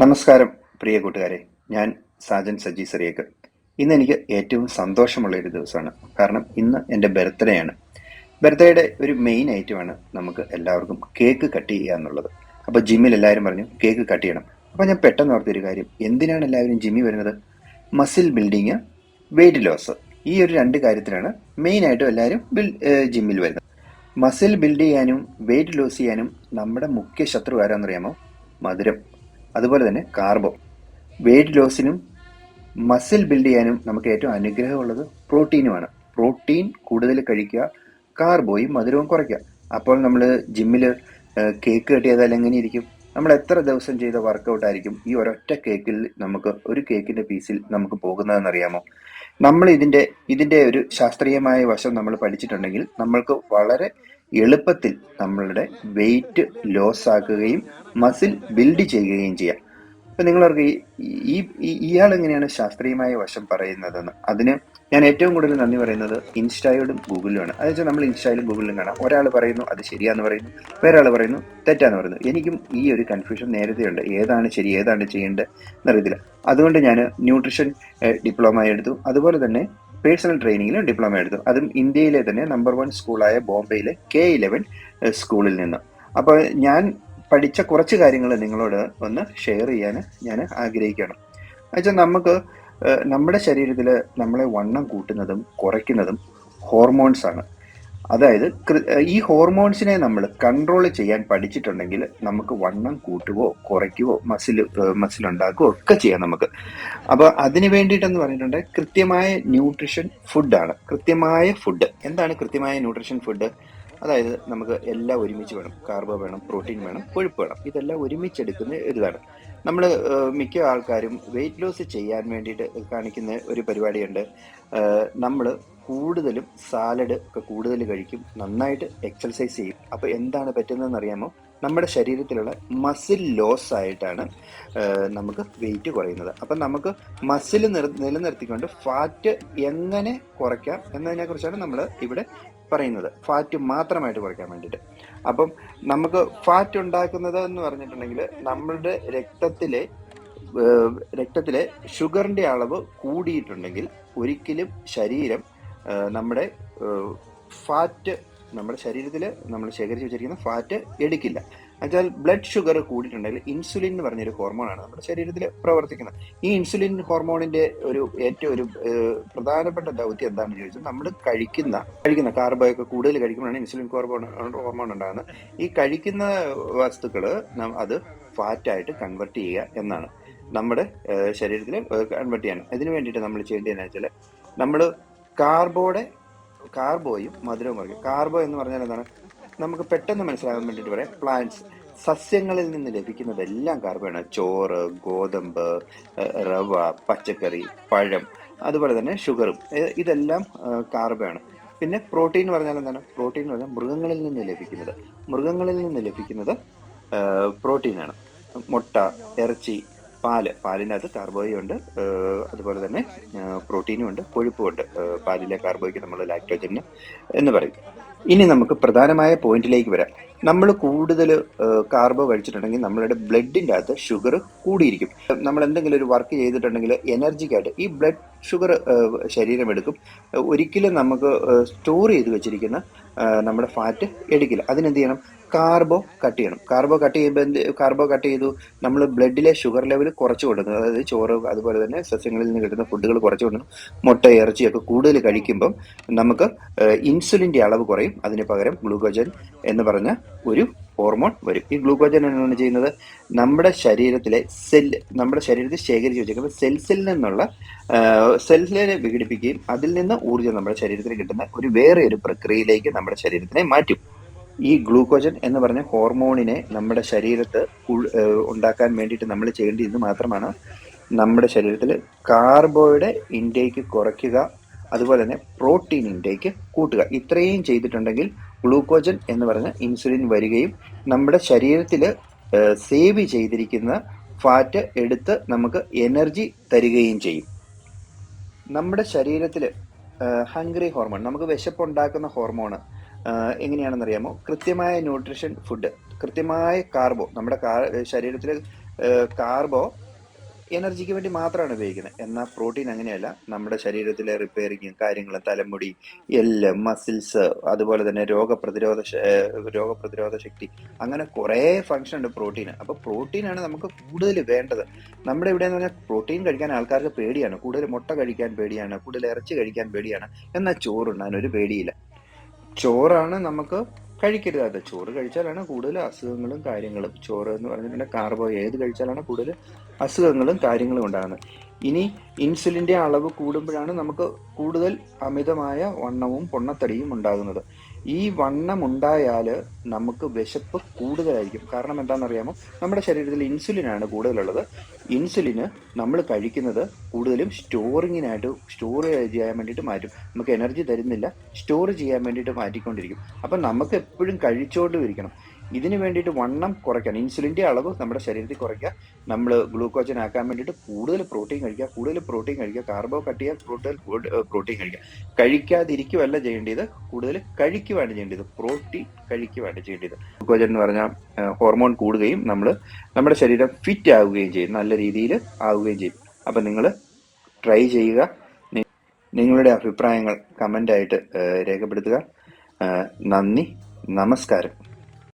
നമസ്കാരം പ്രിയ കൂട്ടുകാരെ. ഞാൻ സാജൻ സജി സറിയക്ക് ഇന്ന് എനിക്ക് ഏറ്റവും സന്തോഷമുള്ള ഒരു ദിവസമാണ്. കാരണം ഇന്ന് എന്റെ ബർത്ത്ഡേ ആണ്. ബർത്ത്ഡേയുടെ ഒരു മെയിൻ ഐറ്റമാണ് നമുക്ക് എല്ലാവർക്കും കേക്ക് കട്ട് ചെയ്യുക എന്നുള്ളത്. അപ്പോൾ ജിമ്മിൽ എല്ലാവരും പറഞ്ഞു കേക്ക് കട്ട് ചെയ്യണം. അപ്പോൾ ഞാൻ പെട്ടെന്ന് ഓർത്തൊരു കാര്യം എന്തിനാണ് എല്ലാവരും ജിമ്മിൽ വരുന്നത്? മസിൽ ബിൽഡിങ് വെയിറ്റ് ലോസ് ഈ ഒരു രണ്ട് കാര്യത്തിലാണ് മെയിനായിട്ടും എല്ലാവരും ബിൽ ജിമ്മിൽ വരുന്നത്. മസിൽ ബിൽഡ് ചെയ്യാനും വെയിറ്റ് ലോസ് ചെയ്യാനും നമ്മുടെ മുഖ്യ ശത്രു ആരാന്നറിയാമോ മധുരം. അതുപോലെ തന്നെ കാർബോ വെയിറ്റ് ലോസിനും മസിൽ ബിൽഡ് ചെയ്യാനും നമുക്ക് ഏറ്റവും അനുഗ്രഹമുള്ളത് പ്രോട്ടീനുമാണ് പ്രോട്ടീൻ കൂടുതൽ കഴിക്കുക കാർബോയും മധുരവും കുറയ്ക്കുക. അപ്പോൾ നമ്മൾ ജിമ്മിൽ കേക്ക് കെട്ടിയതാൽ എങ്ങനെ ഇരിക്കും? നമ്മൾ എത്ര ദിവസം ചെയ്ത വർക്കൗട്ട് ആയിരിക്കും? ഈ ഒരൊറ്റ കേക്കിൽ നമുക്ക് ഒരു കേക്കിന്റെ പീസിൽ നമുക്ക് പോകുന്നതെന്നറിയാമോ നമ്മൾ ഇതിന്റെ ഇതിന്റെ ഒരു ശാസ്ത്രീയമായ വശം നമ്മൾ പഠിച്ചിട്ടുണ്ടെങ്കിൽ നമ്മൾക്ക് വളരെ എളുപ്പത്തിൽ നമ്മളുടെ വെയിറ്റ് ലോസ് ആക്കുകയും മസിൽ ബിൽഡ് ചെയ്യുകയും ചെയ്യാം. അപ്പൊ ഈ ഈ- ഇയാൾ എങ്ങനെയാണ് ശാസ്ത്രീയമായ വശം പറയുന്നതെന്ന്? അതിന് ഞാൻ ഏറ്റവും കൂടുതൽ നന്ദി പറയുന്നത് ഇൻസ്റ്റയോടും ഗൂഗിളിലുമാണ്. അത് വെച്ചാൽ നമ്മൾ ഇൻസ്റ്റയിലും ഗൂഗിളിലും കാണാം. ഒരാൾ പറയുന്നു അത് ശരിയാന്ന് പറയുന്നു. വേറെ ആൾ പറയുന്നു തെറ്റാന്ന് പറയുന്നു. എനിക്കും ഈ ഒരു കൺഫ്യൂഷൻ നേരത്തെ ഉണ്ട് ഏതാണ് ശരി ഏതാണ് ചെയ്യേണ്ടത് എന്നറിയത്തില്ല. അതുകൊണ്ട് ഞാൻ ന്യൂട്രിഷൻ ഡിപ്ലോമ എടുത്തു. അതുപോലെ തന്നെ പേഴ്സണൽ ട്രെയിനിങ്ങിലും ഡിപ്ലോമ എടുത്തു. അതും ഇന്ത്യയിലെ തന്നെ നമ്പർ വൺ സ്കൂളായ ബോംബെയിലെ കെ ഇലവൻ സ്കൂളിൽ നിന്ന്. അപ്പോൾ ഞാൻ പഠിച്ച കുറച്ച് കാര്യങ്ങൾ നിങ്ങളോട് ഒന്ന് ഷെയർ ചെയ്യാൻ ഞാൻ ആഗ്രഹിക്കണം എന്നുവെച്ചാൽ നമുക്ക് നമ്മുടെ ശരീരത്തിൽ നമ്മളെ വണ്ണം കൂട്ടുന്നതും കുറയ്ക്കുന്നതും ഹോർമോൺസ് ആണ്. അതായത് ഈ ഹോർമോൺസിനെ നമ്മൾ കൺട്രോൾ ചെയ്യാൻ പഠിച്ചിട്ടുണ്ടെങ്കിൽ നമുക്ക് വണ്ണം കൂട്ടുകയോ കുറയ്ക്കുകയോ മസിൽ മസിൽ ഉണ്ടാക്കുകയോ ഒക്കെ ചെയ്യാം നമുക്ക്. അപ്പോൾ അതിന് വേണ്ടിയിട്ടെന്ന് പറഞ്ഞിട്ടുണ്ട് കൃത്യമായ ന്യൂട്രിഷൻ ഫുഡാണ് കൃത്യമായ ഫുഡ് എന്താണ് കൃത്യമായ ന്യൂട്രിഷൻ ഫുഡ് അതായത് നമുക്ക് എല്ലാം ഒരുമിച്ച് വേണം. കാർബോ വേണം പ്രോട്ടീൻ വേണം കൊഴുപ്പ് വേണം. ഇതെല്ലാം ഒരുമിച്ച് എടുക്കുന്ന ഒരിതാണ്. നമ്മൾ മിക്ക ആൾക്കാരും വെയിറ്റ് ലോസ് ചെയ്യാൻ വേണ്ടിയിട്ട് കാണിക്കുന്ന ഒരു പരിപാടിയുണ്ട്. നമ്മൾ കൂടുതലും സാലഡ് ഒക്കെ കൂടുതൽ കഴിക്കും നന്നായിട്ട് എക്സർസൈസ് ചെയ്യും. അപ്പോൾ എന്താണ് പറ്റുന്നതെന്ന് അറിയാമോ? നമ്മുടെ ശരീരത്തിലുള്ള മസിൽ ലോസ് ആയിട്ടാണ് നമുക്ക് വെയിറ്റ് കുറയുന്നത്. അപ്പം നമുക്ക് മസിൽ നിർ നിലനിർത്തിക്കൊണ്ട് ഫാറ്റ് എങ്ങനെ കുറയ്ക്കാം എന്നതിനെക്കുറിച്ചാണ് നമ്മൾ ഇവിടെ പറയുന്നത്. ഫാറ്റ് മാത്രമായിട്ട് കുറയ്ക്കാൻ വേണ്ടിയിട്ട്. അപ്പം നമുക്ക് ഫാറ്റ് ഉണ്ടാക്കുന്നത് എന്ന് പറഞ്ഞിട്ടുണ്ടെങ്കിൽ നമ്മളുടെ രക്തത്തിലെ രക്തത്തിലെ ഷുഗറിന്റെ അളവ് കൂടിയിട്ടുണ്ടെങ്കിൽ ഒരിക്കലും ശരീരം നമ്മുടെ ഫാറ്റ് നമ്മുടെ ശരീരത്തിൽ നമ്മൾ ശേഖരിച്ച് വെച്ചിരിക്കുന്ന ഫാറ്റ് എടുക്കില്ല. എന്നുവെച്ചാൽ ബ്ലഡ് ഷുഗർ കൂടിയിട്ടുണ്ടെങ്കിൽ ഇൻസുലിൻ എന്ന് പറഞ്ഞൊരു ഹോർമോണാണ് നമ്മുടെ ശരീരത്തിൽ പ്രവർത്തിക്കുന്നത്. ഈ ഇൻസുലിൻ ഹോർമോണിന്റെ ഒരു ഏറ്റവും ഒരു പ്രധാനപ്പെട്ട ദൗത്യം എന്താണെന്ന് ചോദിച്ചാൽ നമ്മൾ കഴിക്കുന്ന കഴിക്കുന്ന കാർബോ ഒക്കെ കൂടുതൽ കഴിക്കുമ്പോഴാണ് ഇൻസുലിൻ ഹോർമോൺ ഹോർമോൺ ഉണ്ടാകുന്നത്. ഈ കഴിക്കുന്ന വസ്തുക്കൾ അത് ഫാറ്റായിട്ട് കൺവെർട്ട് ചെയ്യുക എന്നാണ്. നമ്മുടെ ശരീരത്തിൽ കൺവെർട്ട് ചെയ്യാൻ. അതിന് വേണ്ടിയിട്ട് നമ്മൾ ചെയ്യേണ്ടതെന്ന് വെച്ചാൽ നമ്മൾ കാർബോയുടെ കാർബോയും മധുരവും കുറയ്ക്കും. കാർബോ എന്ന് പറഞ്ഞാൽ എന്താണ്? നമുക്ക് പെട്ടെന്ന് മനസ്സിലാകാൻ വേണ്ടിയിട്ട് പറയാം പ്ലാന്റ്സ് സസ്യങ്ങളിൽ നിന്ന് ലഭിക്കുന്നതെല്ലാം കാർബോയാണ് ചോറ് ഗോതമ്പ് റവ പച്ചക്കറി പഴം അതുപോലെ തന്നെ ഷുഗറും ഇതെല്ലാം കാർബോയാണ് പിന്നെ പ്രോട്ടീൻ എന്ന് പറഞ്ഞാൽ എന്താണ്? പ്രോട്ടീൻ എന്ന് പറഞ്ഞാൽ മൃഗങ്ങളിൽ നിന്ന് ലഭിക്കുന്നത്. മൃഗങ്ങളിൽ നിന്ന് ലഭിക്കുന്നത് പ്രോട്ടീനാണ് മുട്ട ഇറച്ചി പാൽ പാലിനകത്ത് കാർബോയും ഉണ്ട് അതുപോലെ തന്നെ പ്രോട്ടീനും ഉണ്ട് കൊഴുപ്പും ഉണ്ട് പാലിലെ കാർബോയ്ക്ക് നമ്മൾ ലാക്ടോജന് എന്ന് പറയും. ഇനി നമുക്ക് പ്രധാനമായ പോയിന്റിലേക്ക് വരാം. നമ്മൾ കൂടുതൽ കാർബോ കഴിച്ചിട്ടുണ്ടെങ്കിൽ നമ്മളുടെ ബ്ലഡിന്റെ അകത്ത് ഷുഗർ കൂടിയിരിക്കും. നമ്മൾ എന്തെങ്കിലും ഒരു വർക്ക് ചെയ്തിട്ടുണ്ടെങ്കിൽ എനർജിക്കായിട്ട് ഈ ബ്ലഡ് ഷുഗർ ശരീരം എടുക്കും ഒരിക്കലും നമുക്ക് സ്റ്റോർ ചെയ്ത് വെച്ചിരിക്കുന്ന നമ്മുടെ ഫാറ്റ് എടുക്കില്ല. അതിനെന്ത് ചെയ്യണം? കാർബോ കട്ട് ചെയ്യണം. കാർബോ കട്ട് ചെയ്യുമ്പോൾ കാർബോ കട്ട് ചെയ്തു. നമ്മൾ ബ്ലഡിലെ ഷുഗർ ലെവൽ കുറച്ച് കൊടുക്കുന്നത് അതായത് ചോറ് അതുപോലെ തന്നെ സസ്യങ്ങളിൽ നിന്ന് കിട്ടുന്ന ഫുഡുകൾ കുറച്ച് കൊടുക്കണം മുട്ട ഇറച്ചിയൊക്കെ കൂടുതൽ കഴിക്കുമ്പം നമുക്ക് ഇൻസുലിന്റെ അളവ് കുറയും. അതിന് പകരം ഗ്ലൂക്കോജൻ എന്ന് പറഞ്ഞ ഒരു ഹോർമോൺ വരും. ഈ ഗ്ലൂക്കോജൻ എന്താണ് ചെയ്യുന്നത്? നമ്മുടെ ശരീരത്തിലെ സെൽ നമ്മുടെ ശരീരത്തിൽ ശേഖരിച്ച് വെച്ചേക്കുന്ന സെൽസിൽ നിന്നുള്ള സെൽസിനെ വിഘടിപ്പിക്കുകയും അതിൽ നിന്ന് ഊർജം നമ്മുടെ ശരീരത്തിൽ കിട്ടുന്ന ഒരു വേറെ ഒരു പ്രക്രിയയിലേക്ക് നമ്മുടെ ശരീരത്തിനെ മാറ്റും. ഈ ഗ്ലൂക്കോജൻ എന്ന് പറഞ്ഞ ഹോർമോണിനെ നമ്മുടെ ശരീരത്ത് ഉണ്ടാക്കാൻ വേണ്ടിയിട്ട് നമ്മൾ ചെയ്യേണ്ടത് ഇത് മാത്രമാണ് നമ്മുടെ ശരീരത്തിൽ കാർബോയുടെ ഇൻടേക്ക് കുറയ്ക്കുക അതുപോലെ തന്നെ പ്രോട്ടീൻ ഇൻടേക്ക് കൂട്ടുക. ഇത്രയും ചെയ്തിട്ടുണ്ടെങ്കിൽ ഗ്ലൂക്കോജൻ എന്ന് പറഞ്ഞ ഇൻസുലിൻ വരികയും നമ്മുടെ ശരീരത്തിൽ സേവ് ചെയ്തിരിക്കുന്ന ഫാറ്റ് എടുത്ത് നമുക്ക് എനർജി തരികയും ചെയ്യും. നമ്മുടെ ശരീരത്തിൽ ഹംഗ്രി ഹോർമോൺ നമുക്ക് വിശപ്പുണ്ടാക്കുന്ന ഹോർമോണ് എങ്ങനെയാണെന്നറിയാമോ? കൃത്യമായ ന്യൂട്രീഷൻ ഫുഡ് കൃത്യമായ കാർബോ നമ്മുടെ ശരീരത്തിലെ കാർബോ എനർജിക്ക് വേണ്ടി മാത്രമാണ് ഉപയോഗിക്കുന്നത്. എന്നാൽ പ്രോട്ടീൻ അങ്ങനെയല്ല നമ്മുടെ ശരീരത്തിലെ റിപ്പയറിങ്ങും കാര്യങ്ങൾ തലമുടി എല്ല് മസിൽസ് അതുപോലെ തന്നെ രോഗപ്രതിരോധ രോഗപ്രതിരോധ ശക്തി അങ്ങനെ കുറേ ഫങ്ഷൻ ഉണ്ട് പ്രോട്ടീൻ അപ്പോൾ പ്രോട്ടീനാണ് നമുക്ക് കൂടുതൽ വേണ്ടത്. നമ്മുടെ ഇവിടെ എന്ന് പറഞ്ഞാൽ പ്രോട്ടീൻ കഴിക്കാൻ ആൾക്കാർക്ക് പേടിയാണ്. കൂടുതൽ മുട്ട കഴിക്കാൻ പേടിയാണ്. കൂടുതൽ ഇറച്ചി കഴിക്കാൻ പേടിയാണ്. എന്നാൽ ചോറുണ്ണാൻ ഒരു പേടിയില്ല. ചോറാണ് നമുക്ക് കഴിക്കരുത്. അത് ചോറ് കഴിച്ചാലാണ് കൂടുതൽ അസുഖങ്ങളും കാര്യങ്ങളും. ചോറ് എന്ന് പറഞ്ഞിട്ടുണ്ടെങ്കിൽ കാർബോ ഏത് കഴിച്ചാലാണ് കൂടുതൽ അസുഖങ്ങളും കാര്യങ്ങളും ഉണ്ടാകുന്നത്. ഇനി ഇൻസുലിന്റെ അളവ് കൂടുമ്പോഴാണ് നമുക്ക് കൂടുതൽ അമിതമായ വണ്ണവും പൊണ്ണത്തടിയും ഉണ്ടാകുന്നത്. ഈ വണ്ണം ഉണ്ടായാൽ നമുക്ക് വിശപ്പ് കൂടുതലായിരിക്കും. കാരണം എന്താണെന്നറിയാമോ? നമ്മുടെ ശരീരത്തിൽ ഇൻസുലിനാണ് കൂടുതലുള്ളത്. ഇൻസുലിന് നമ്മൾ കഴിക്കുന്നത് കൂടുതലും സ്റ്റോറിങ്ങിനായിട്ട് സ്റ്റോർ ചെയ്യാൻ വേണ്ടിയിട്ട് മാറ്റും. നമുക്ക് എനർജി തരുന്നില്ല സ്റ്റോർ ചെയ്യാൻ വേണ്ടിയിട്ട് മാറ്റിക്കൊണ്ടിരിക്കും. അപ്പം നമുക്ക് എപ്പോഴും കഴിച്ചുകൊണ്ടും ഇരിക്കണം ഇതിന് വേണ്ടിയിട്ട് വണ്ണം കുറയ്ക്കാൻ ഇൻസുലിന്റെ അളവ് നമ്മുടെ ശരീരത്തിൽ കുറയ്ക്കുക നമ്മൾ ഗ്ലൂക്കോജൻ ആക്കാൻ വേണ്ടിയിട്ട് കൂടുതൽ പ്രോട്ടീൻ കഴിക്കുക കൂടുതൽ പ്രോട്ടീൻ കഴിക്കുക കാർബോ കട്ട് ചെയ്യുക കൂടുതൽ പ്രോട്ടീൻ കഴിക്കുക. കഴിക്കാതിരിക്കുകയല്ല ചെയ്യേണ്ടത് കൂടുതൽ കഴിക്കുകയാണ് ചെയ്യേണ്ടത് പ്രോട്ടീൻ കഴിക്കുവാണ് ചെയ്യേണ്ടത്. ഗ്ലൂക്കോജൻ എന്ന് പറഞ്ഞാൽ ഹോർമോൺ കൂടുകയും നമ്മൾ നമ്മുടെ ശരീരം ഫിറ്റ് ആവുകയും ചെയ്യും നല്ല രീതിയിൽ ആവുകയും ചെയ്യും. അപ്പം നിങ്ങൾ ട്രൈ ചെയ്യുക. നിങ്ങളുടെ അഭിപ്രായങ്ങൾ കമന്റായിട്ട് രേഖപ്പെടുത്തുക. നന്ദി നമസ്കാരം.